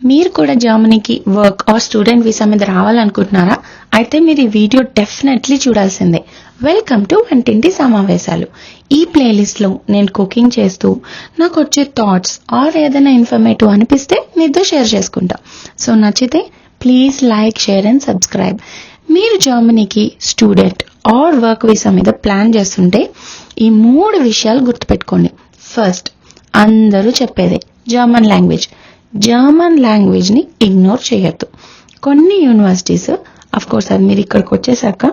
మీరు కూడా జర్మనీకి వర్క్ ఆర్ స్టూడెంట్ వీసా మీద రావాలనుకుంటున్నారా? అయితే మీరు ఈ వీడియో డెఫినెట్లీ చూడాల్సిందే. వెల్కమ్ టు వంటింటి సమావేశాలు. ఈ ప్లేలిస్ట్లో నేను కుకింగ్ చేస్తూ నాకు వచ్చే థాట్స్ ఆర్ ఏదైనా ఇన్ఫర్మేటివ్ అనిపిస్తే మీతో షేర్ చేసుకుంటా. సో నచ్చితే please like share and subscribe మీరు జర్మనీకి స్టూడెంట్ ఆర్ వర్క్ వీసా మీద ప్లాన్ చేస్తుంటే ఈ మూడు విషయాలు గుర్తుపెట్టుకోండి. ఫస్ట్ అందరూ చెప్పేదే జర్మన్ లాంగ్వేజ్ జర్మన్ లాంగ్వేజ్ని ఇగ్నోర్ చేయొద్దు. కొన్ని యూనివర్సిటీస్ అఫ్ కోర్స్ అది మీరు ఇక్కడికి వచ్చేసాక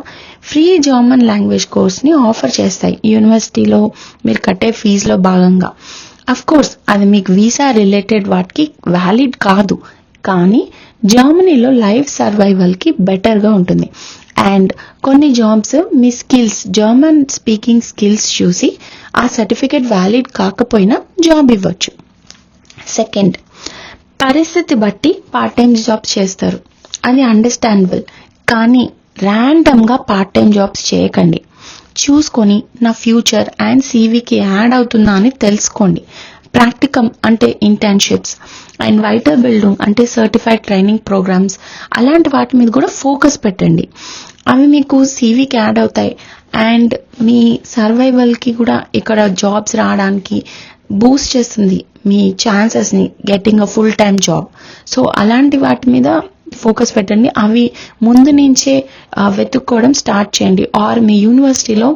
ఫ్రీ జర్మన్ లాంగ్వేజ్ కోర్స్ని ఆఫర్ చేస్తాయి. యూనివర్సిటీలో మీరు కట్టే ఫీజులో భాగంగా. అఫ్ కోర్స్ అది మీకు వీసా రిలేటెడ్ వాటికి వ్యాలిడ్ కాదు. కానీ జర్మనీలో లైఫ్ సర్వైవల్కి బెటర్గా ఉంటుంది. అండ్ కొన్ని జాబ్స్ మీ స్కిల్స్ జర్మన్ స్పీకింగ్ స్కిల్స్ చూసి ఆ సర్టిఫికేట్ వ్యాలిడ్ కాకపోయినా జాబ్ ఇవ్వచ్చు. సెకండ్ పరిస్థితి బట్టి పార్ట్ టైం జాబ్ చేస్తారు. అది అండర్స్టాండబుల్ కానీ ర్యాండమ్గా పార్ట్ టైం జాబ్స్ చేయకండి. చూసుకొని నా ఫ్యూచర్ అండ్ సీవీకి యాడ్ అవుతుందా అని తెలుసుకోండి. ప్రాక్టికమ్ అంటే ఇంటర్న్షిప్స్ అండ్ వైటర్ బిల్డింగ్ అంటే సర్టిఫైడ్ ట్రైనింగ్ ప్రోగ్రామ్స్ అలాంటి వాటి మీద కూడా ఫోకస్ పెట్టండి. అవి మీకు సీవీకి యాడ్ అవుతాయి. అండ్ మీ సర్వైవల్కి కూడా ఇక్కడ జాబ్స్ రావడానికి బూస్ట్ చేస్తుంది. మీ ఛాన్సెస్ని getting a full time job so అలాంటి వాటి మీద ఫోకస్ పెట్టండి. అవి ముందు నుంచే వెతుక్కోవడం స్టార్ట్ చేయండి. ఆర్ మీ యూనివర్సిటీలో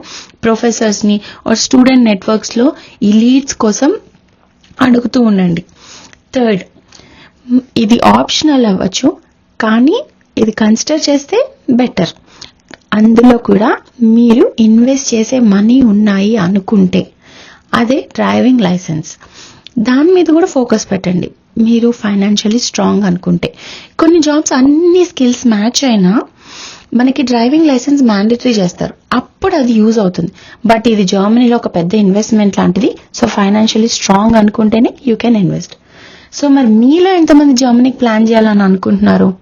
ప్రొఫెసర్స్ని ఆర్ స్టూడెంట్ నెట్వర్క్స్లో ఈ లీడ్స్ కోసం అడుగుతూ ఉండండి. థర్డ్ ఇది ఆప్షనల్ అవ్వచ్చు కానీ ఇది కన్సిడర్ చేస్తే బెటర్ అందులో కూడా మీరు ఇన్వెస్ట్ చేసే మనీ ఉన్నాయి అనుకుంటే. అదే డ్రైవింగ్ లైసెన్స్. దాని మీద కూడా ఫోకస్ పెట్టండి. మీరు ఫైనాన్షియలీ స్ట్రాంగ్ అనుకుంటే. కొన్ని జాబ్స్ అన్ని స్కిల్స్ మ్యాచ్ అయినా మనకి డ్రైవింగ్ లైసెన్స్ మ్యాండేటరీ చేస్తారు. అప్పుడు అది యూజ్ అవుతుంది. బట్ ఇది జర్మనీలో ఒక పెద్ద ఇన్వెస్ట్మెంట్ లాంటిది. సో ఫైనాన్షియలీ స్ట్రాంగ్ అనుకుంటేనే యూ కెన్ ఇన్వెస్ట్. సో మరి మీలో ఎంతమంది జర్మనీకి ప్లాన్ చేయాలని అనుకుంటున్నారు?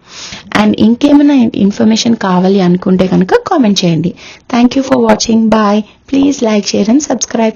అండ్ ఇంకేమైనా ఇన్ఫర్మేషన్ కావాలి అనుకుంటే కనుక కామెంట్ చేయండి. Thank you for watching bye please like share and subscribe